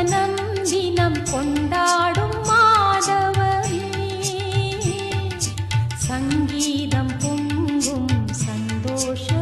தினம் தினம் கொண்டாடும் மாதவமே சங்கீதம் பொங்கும் சந்தோஷம்.